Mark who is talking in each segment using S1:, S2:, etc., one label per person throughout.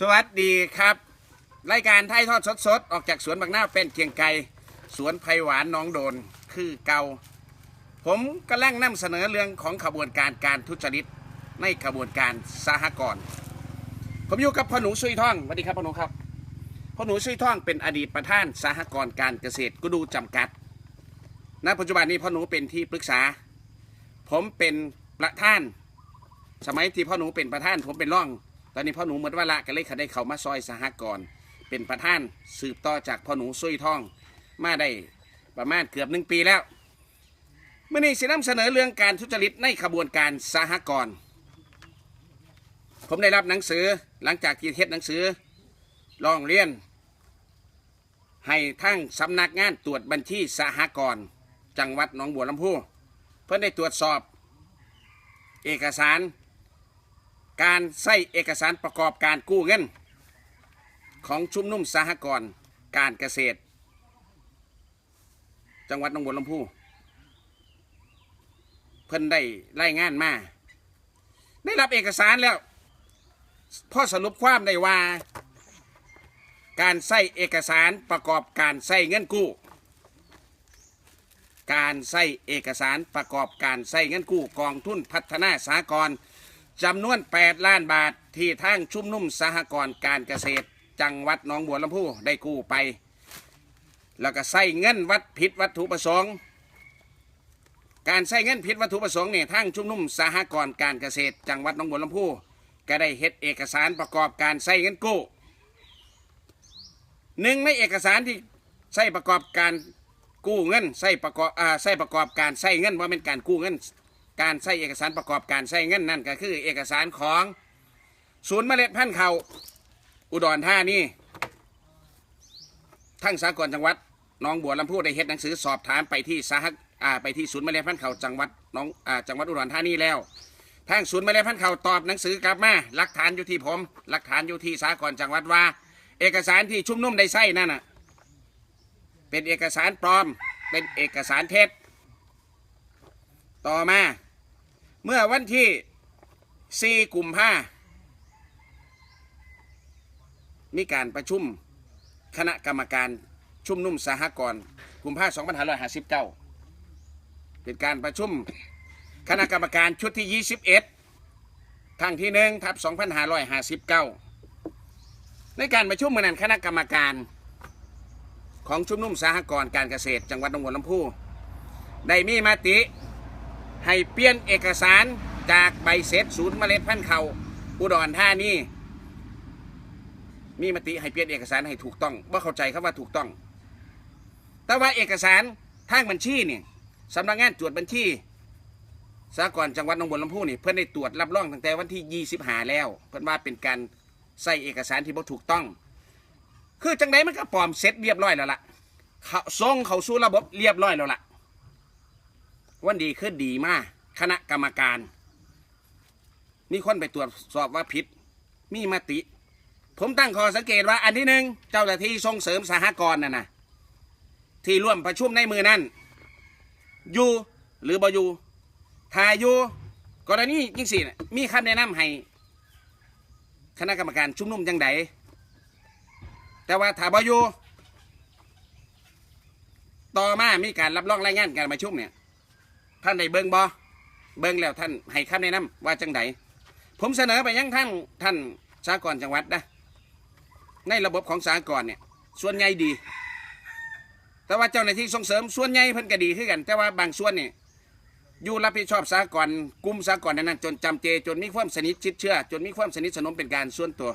S1: สวัสดีครับ รายการไทยทอดสดๆ ออกจากสวนบางหน้าเป็นเกียงไกสวนไผ่หวานน้องโดนคือเกาผมกำลังนำเสนอเรื่องของขบวนการการทุจริตในขบวนการสหกรณ์ผมอยู่กับพ่อหนูซุยท่องสวัสดีครับพ่อหนูครับพ่อหนูซุยท่องเป็นอดีตประธานสหกรณ์การเกษตรกุดูจำกัดณปัจจุบันนี้พ่อหนูเป็นที่ปรึกษา ผมเป็นประธาน สมัยที่พ่อหนูเป็นประธาน ผมเป็นร่อง ตอนนี้พ่อหนูหมดเวลาก็เลยเขาได้เขามาซอยสหกรณ์เป็นประธานสืบต่อจากพ่อหนูซุยท่อง มาได้ประมาณเกือบหนึ่งปีแล้วเมื่อนี้สินำเสนอเรื่องการทุจริตในขบวนการสหกรณ์ผมได้รับหนังสือหลังจากที่เทศหนังสือร้องเรียน ให้ทั้งสำนักงานตรวจบัญชีสหกรณ์จังหวัดหนองบัวลำพูเพื่อได้ตรวจสอบ เอกสาร การใส่เอกสารประกอบการกู้เงิน ของชุมนุมสหกรณ์การเกษตร จังหวัดหนองบัวลำพูเพิ่นได้รายงานมา ได้รับเอกสารแล้วพ่อสรุปความได้ว่า การใส่เอกสารประกอบการใส่เงินกู้ การใส่เอกสารประกอบการใส่เงินกู้กองทุนพัฒนาสหกร จำนวน 8 ล้านบาทที่ทางชุมนุมสหกรณ์การเกษตร จังหวัดหนองบัวลำพูได้กู้ไป แล้วก็ใส่เงินวัดผิดวัตถุประสงค์ การใส่เงินผิดวัตถุประสงค์เนี่ยทางชุมนุมสหกรณ์การเกษตร จังหวัดหนองบัวลำพูก็ได้เฮ็ดเอกสารประกอบการใส่เงินกู้หนึ่งในเอกสารที่ใช้ประกอบการกู้เงินใช้ประกอบอ่าใช้ประกอบการใช้เงินว่าเป็นการกู้เงิน การใช้เอกสารประกอบการใช้เงินนั่นก็คือ เอกสารของศูนย์เมล็ดพันธุ์เขาวอุดรธานีทั้งสากลจังหวัดน้องบัวลำพูได้เฮ็ดหนังสือสอบถามไปที่สหอ่าไปที่ศูนย์เมล็ดพันธุ์เขาวจังหวัดน้องอ่าจังหวัดอุดรธานีแล้วทางศูนย์เมล็ดพันธุ์เขาวตอบหนังสือกลับมาหลักฐานอยู่ที่ผม หลักฐานอยู่ที่สากลจังหวัดว่า เอกสารที่ชุ่มนุ่มได้ใส่นั่นน่ะเป็นเอกสารปลอมเป็นเอกสารเท็จ ต่อมา เมื่อวันที่ 4 กุมภามีการประชุมคณะกรรมการชุมนุมสหกรณ์กุมภา2559เป็นการประชุมคณะกรรมการชุดที่ 21ครั้งที่หนึ่งทับ2559 ในการประชุมเมื่อนั้นคณะกรรมการของชุมนุมสหกรณ์การเกษตร จังหวัดหนองบัวลำพูได้มีมติ ให้เปลี่ยนเอกสารจากใบเสร็จศูนย์เมล็ดพันธุ์เขาอุดรธานีมีมติให้เปลี่ยนเอกสารให้ถูกต้องว่าเข้าใจครับว่าถูกต้อง แต่ว่าเอกสารทางบัญชีนี่สำนักงานตรวจบัญชีสหกรณ์จังหวัดหนองบัวลำพูนี่เพื่อนได้ตรวจรับรองตั้งแต่วันที่ 25 แล้ว เพื่อนว่าเป็นการใส่เอกสารที่บ่ถูกต้อง คือจังไดมันก็ปลอมเสร็จเรียบร้อยแล้วล่ะเขาส่งเขาสู่ระบบเรียบร้อยแล้วล่ะ วันดีขึ้นดีมากคณะกรรมการ มีคนไปตรวจสอบว่าผิด มีมติ ผมตั้งข้อสังเกตว่าอันที่หนึ่งเจ้าหน้าที่ส่งเสริมสหกรณ์น่ะนะที่ร่วมประชุมในมือนั้นอยู่หรือบอยู่ถ้าอยู่กรณียิ่งสี่มีคำแนะนำให้ คณะกรรมการชุมนุมจังใดแต่ว่าถ้าบอยู่ต่อมามีการรับรองรายงานการประชุมเนี่ย ท่านได้เบิ่งบอเบิ่งแล้วท่านให้คำแนะนำว่าจังใดผมเสนอไปยังท่านท่านสากรจังหวัดนะในระบบของสากรเนี่ย ส่วนใหญ่ดี แต่ว่าเจ้าหน้าที่ส่งเสริมส่วนใหญ่เพิ่นก็ดีขึ้นกัน แต่ว่าบางส่วนเนี่ยอยู่รับผิดชอบสากลกลุ่มสากลนั้นจนจำเจ จนมีความสนิทชิดเชื่อ จนมีความสนิทสนมเป็นการส่วนตัว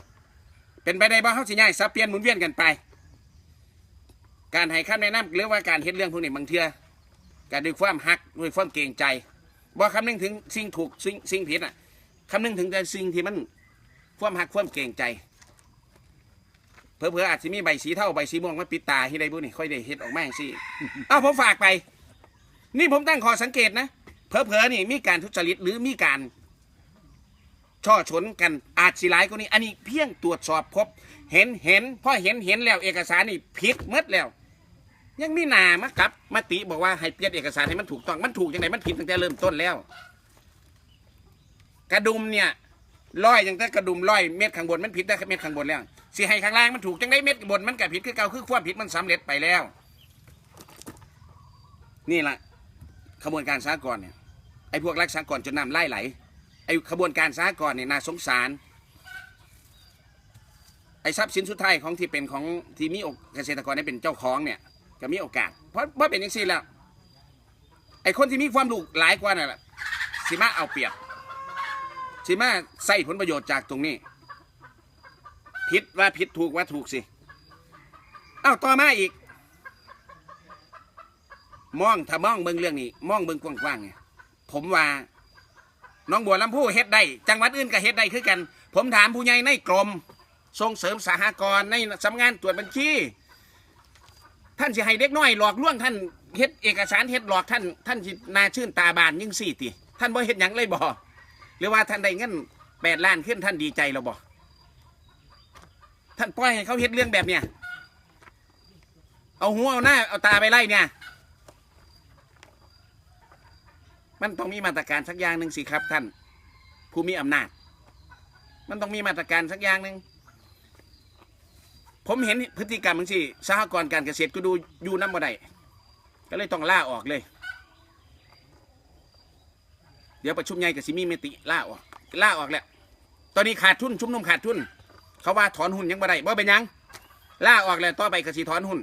S1: เป็นไปได้บ่เขาสิง่ายสับเปลี่ยนหมุนเวียนกันไป การให้คำแนะนำหรือว่าการเฮ็ดเรื่องพวกนี้บางเทื่อ การด้วยความหักด้วยความเกรงใจบ่คำนึงถึงสิ่งถูกสิ่งสิ่งผิดอะคำนึงถึงแต่สิ่งที่มันความหักความเกรงใจเผื่อๆอาจจะมีใบสีเท่าใบสีม่วงมาปิดตาที่ใดบุนี่ค่อยได้เฮ็ดออกมาสิเอ้าผมฝากไป นี่ผมตั้งข้อสังเกตนะเผลอๆนี่มีการทุจริตหรือมีการ ช่อฉนกันอาจสิหลายกว่านี้ อันนี้เพียงตรวจสอบพบ เห็นเห็นพอเห็นเห็นแล้วเอกสารนี่ผิดมดแล้ว ยังมีหนามากับมติบอกว่าให้เปลี่ยนเอกสารให้มันถูกต้องมันถูกยังไงมันผิดตั้งแต่เริ่มต้นแล้ว กระดุมเนี่ยร้อยย่างแต่กระดุมร้อยเม็ดข้างบนมันผิดแต่เม็ดข้างบนแล้วสิให้ข้างล่างมันถูกจังได้เม็ดบนมันก็ผิดคือเก่าคือความผิดมันสำเร็จไปแล้ว นี่แหละขบวนการสากลเนี่ยไอ้พวกรักสากลจนน้ำไล่ไหลไอ้ขบวนการสากลเนี่ยน่าสงสารไอ้ทรัพย์สินสุดท้ายของที่เป็นของที่มีโอเกษตรกรได้เป็นเจ้าของเนี่ย ก็มีโอกาส เพราะเพราะเป็นอย่างนี้แล้วไอ้คนที่มีความรู้หลายกว่านั่นแหละสิมาเอาเปรียบสิมาใส่ผลประโยชน์จากตรงนี้ผิดว่าผิดถูกว่าถูกสิเอ้าต่อมาอีก มองถ้ามองเบิ่งเรื่องนี้ มองเบิ่งกว้างๆเนี่ยผมว่าน้องบัวลำพูเฮ็ดได้จังหวัดอื่นก็เฮ็ดได้คือกัน ผมถามผู้ใหญ่ในกรมส่งเสริมสหกรณ์ในสำนักงานตรวจบัญชี ท่านสิให้เด็กน้อยหลอกลวงท่านเฮ็ดเอกสารเฮ็ดหลอกท่านท่านสินาชื่นตาบานยิ่งสี่ติท่านบ่เฮ็ดหยังเลยบ่หรือว่าท่านได้เงินแปดล้านขึ้นท่านดีใจแล้วบ่ท่านปล่อยให้เขาเฮ็ดเรื่องแบบเนี้ยเอาหัวเอาหน้าเอาตาไปไล่เนี่ย มันต้องมีมาตรการสักอย่างหนึ่งสิครับท่าน ผู้มีอำนาจ มันต้องมีมาตรการสักอย่างหนึ่ง ผมเห็นพฤติกรรมบางทีสหกรณ์การเกษตรก็ดูอยู่น้ำบ่ได้ก็เลยต้องล่าออกเลย เดี๋ยวประชุมใหญ่กับสิมีเมติล่าออกล่าออกแล้วตอนนี้ขาดทุนชุมนุมขาดทุน เขาว่าถอนหุ้นยังบ่ได้บ่เป็นยังล่าออกแล้วต่อไปก็สิถอนหุ้น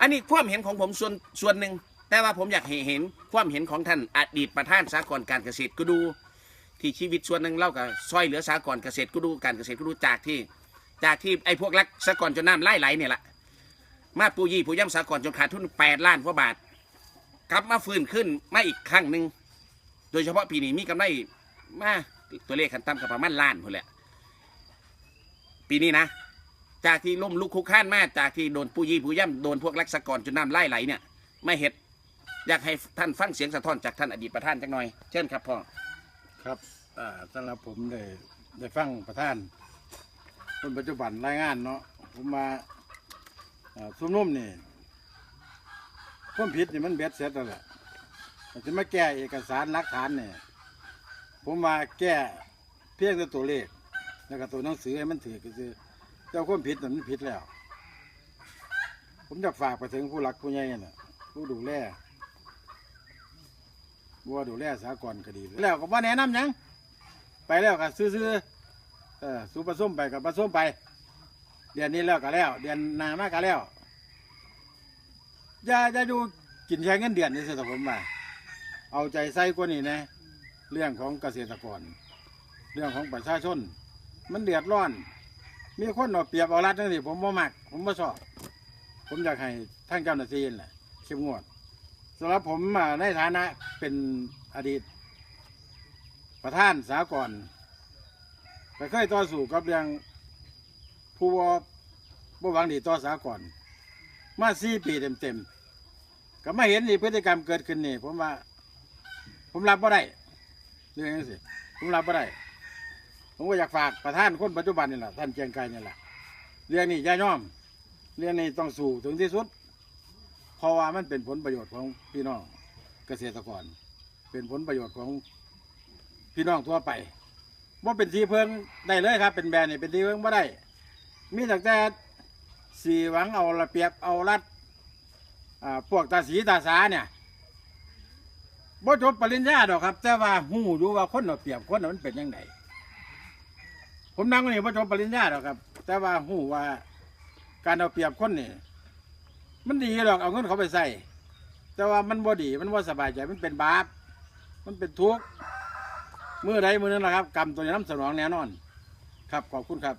S1: อันนี้ความเห็นของผมส่วนส่วนหนึ่งแต่ว่าผมอยากเห็นความเห็นของท่านอดีตประธานสากลการเกษตรก็ดู ที่ชีวิตส่วนหนึ่งเล่ากับซอยเหลือสากลเกษตรก็ดูการเกษตรก็ดูจากที่ จากที่ไอ้พวกรักสากลจนน้ำไล่ไหลเนี่ยแหละมาปูยี่ปูย่ำสากลจนขาดทุนแปดล้านกว่าบาทกลับมาฟื้นขึ้นมาอีกครั้งหนึ่งโดยเฉพาะปีนี้มีกำไรมาตัวเลขขั้นต่ำกับประมาณล้านพนแหละปีนี้นะ จากที่ล่มลุกคุกข้านมาจากที่โดนปูยี่ปูย่ำโดนพวกรักสากลจนน้ำไล่ไหลเนี่ยไม่เห็ดอยากให้ท่านฟังเสียงสะท้อนจากท่านอดีตประธานจักหน่อย เชิญครับพ่อ
S2: ครับอ่าสำหรับผมได้ได้ฟังประธาน คนปัจจุบันรายงานเนาะผมมาอ่าซุ่มนุ่มนี่ความผิดนี่มันเบ็ดเสร็จแล้วแหละจะมาแก้เอกสารหลักฐานเนี่ยผมมาแก้เพียงแต่ตัวเลขแล้วก็ตัวหนังสือให้มันถือก็คือเจ้าความผิดนันมันผิดแล้ว ผมอยากฝากไปถึงผู้หลักผู้ใหญ่น่ะผู้ดูแลบัวดูแลสากลก็ดีแล้วก็บ่แนะนำยังไปแล้วก็ซื้อ ออสู้ผสมไปกับผสมไป เดือนนี้แล้วก็แล้ว เดือนหน้ามากก็แล้วอย่าอย่าดูกินแค่เงินเดือนนี่สิแต่ผมว่าเอาใจใส่กว่านี้นะ เรื่องของเกษตรกร เรื่องของประชาชน มันเดือดร้อน มีคนเอาเปรียบเอารัดนั่นสิผมบ่มัก ผมบ่ชอบ ผมอยากให้ท่านเจ้าหน้าที่นั่นแหละเข้มงวดสำหรับผมในฐานะเป็นอดีต ประธานสากล ก็เคยต่อสู้กับเรื่องผู้ว่าบ่หวังดีต่อสากลมาสี่ปีเต็มๆก็ไมาเห็นนี่พฤติกรรมเกิดขึ้นนี่ผมว่า ผมรับบ่ได้เรื่องนี้สิผมรับบ่ได้ ผมก็อยากฝากประธานคนปัจจุบันนี่แหละท่านเจียงไกรนี่แหละเรื่องนี้ย่าย่อม เรื่องนี้ต้องสู้ถึงที่สุด เพราะว่ามันเป็นผลประโยชน์ของพี่น้องเกษตรกร เป็นผลประโยชน์ของพี่น้องทั่วไป ว่าเป็นทีเพิงได้เลยครับ เป็นแบรนด์นี่เป็นทีเพิงไม่ได้ มีแต่แต่สีหวังเอาระเบียบเอารัดพวกตาสีตาสาเนี่ยบ่จบปริญญาดอกครับ แต่ว่าหูอยู่ว่าคนเอาเปรียบคนน่ะมันเป็นยังไงผมนั่งอยู่นี่บ่จบปริญญาดอกครับ แต่ว่าหูว่าการเอาเปรียบคนนี่มันดีหรอกเอาเงินเขาไปใส่แต่ว่ามันบ่ดีมันบ่สบายใจมันเป็นบาปมันเป็นทุกข์ มื่อใดมื่อนั้นแหละครับ กรรมตัวน้ำสนองแน่นอน ครับขอบคุณครับ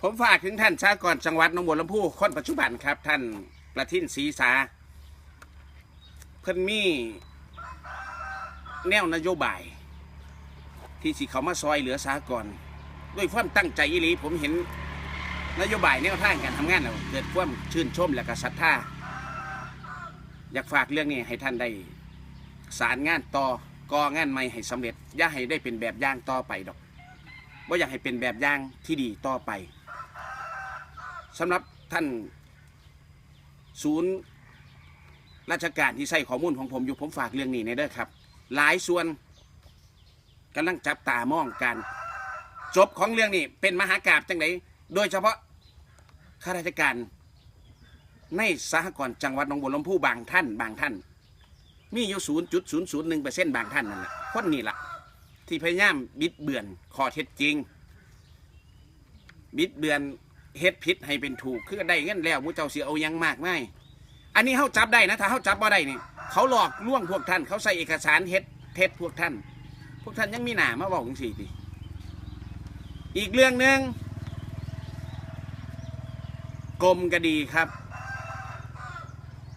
S1: ผมฝากถึงท่านชากรจังหวัดหนองบัวลำพูคนปัจจุบันครับ ท่านประทินศรีสา เพิ่นมีแนวนโยบาย ที่สิเขามาซอยเหลือสากรด้วยความตั้งใจอีหลีผมเห็นนโยบายแนวทางการทำงานแล้วเกิดความชื่นชมและก็ศรัทธาอยากฝากเรื่องนี้ให้ท่านได้สารงานต่อ กองานใหม่ให้สำเร็จ อย่าให้ได้เป็นแบบอย่างต่อไปดอกว่าอยากให้เป็นแบบอย่างที่ดีต่อไปสำหรับท่านศูนย์ราชการที่ใส่ข้อมูลของผมอยู่ผมฝากเรื่องนี้ในเด้อครับ หลายส่วนกำลังจับตามองการจบของเรื่องนี้เป็นมหากาบจังไดโดยเฉพาะข้าราชการในสหกรณ์จังหวัดหนองบัวลำพูบางท่านบางท่าน มีอยู่ศูนย์จุดศูนย์ศูนย์หนึ่งเปอร์เซ็นต์บางท่านนั่นแหละคนนี้ล่ะที่พยายามบิดเบือนข้อเท็จจริง บิดเบือนเฮ็ดผิดให้เป็นถูกคือได้เงินแล้วมูเจ้าเสียเอายังมากไม่อันนี้เขาจับได้นะถ้าเขาจับบ่ได้นี่เขาหลอกล่วงพวกท่าน เขาใส่เอกสารเฮ็ดเท็จพวกท่าน พวกท่านยังมีหนามาบอกจังสี่ดิอีกเรื่องหนึ่งกรมก็ดีครับ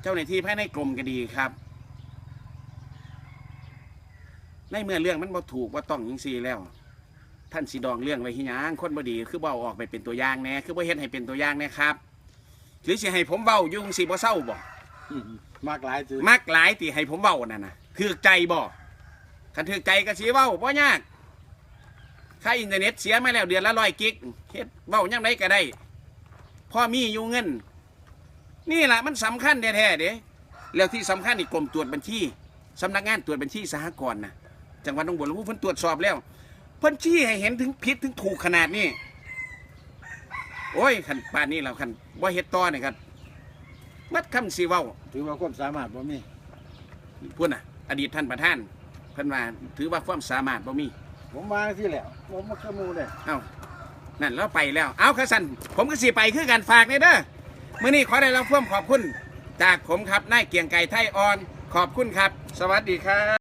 S1: เจ้าหน้าที่ภายในกรมก็ดีครับ ในเมื่อเรื่องมันบ่ถูกว่าต้องยิงซีแล้ว ท่านสีดองเรื่องไว้ที่หยังคนบ่ดีคือเบาออกไปเป็นตัวอย่างแหน่คือบ่เฮ็ดให้เป็นตัวอย่างแหน่ครับ หรือสิให้ผมเว้าอยุ่จั่งสิบ่เศร้าบ่
S2: มากหลายจือ
S1: มักหลายที่ให้ผมเว้านั่นน่ะถือใจบ่คันถือใจก็สิเว้าบ่ยากค่าอินเทอร์เน็ตเสียมาแล้วเดือนละร้อยกิกเฮ็ดเว้ายังไงก็ได้พอมีอยู่เงิน นี่แหละมันสำคัญแท้ๆเด้แล้วที่สำคัญอีกกรมตรวจบัญชีสำนักงานตรวจบัญชีสหกรณ์นะ จังหวัดหนองบัวลำพูเพิ่นตรวจสอบแล้ว เพิ่นชี้ให้เห็นถึงผิดถึงถูกขนาดนี้ โอ้ยขันป่านนี้เราขันว่าเฮ็ดต่อนี่ครับมัดคำสีเว้า
S2: ถือว่าความสามารถบ่มี
S1: พูดน่ะ อดีตท่านประธานเพิ่นว่าถือว่าความสามารถบ่มี
S2: ผมมาที่แหล้วผมมาขโมยเลย
S1: เอ้านั่นแล้วไปแล้ว เอาขะสันผมก็สิไปคือกันฝากนี่เด้อมื้อนี้ขอได้รับความขอบคุณ จากผมครับนายเกียงไก่ไทยออน ขอบคุณครับ สวัสดีครับ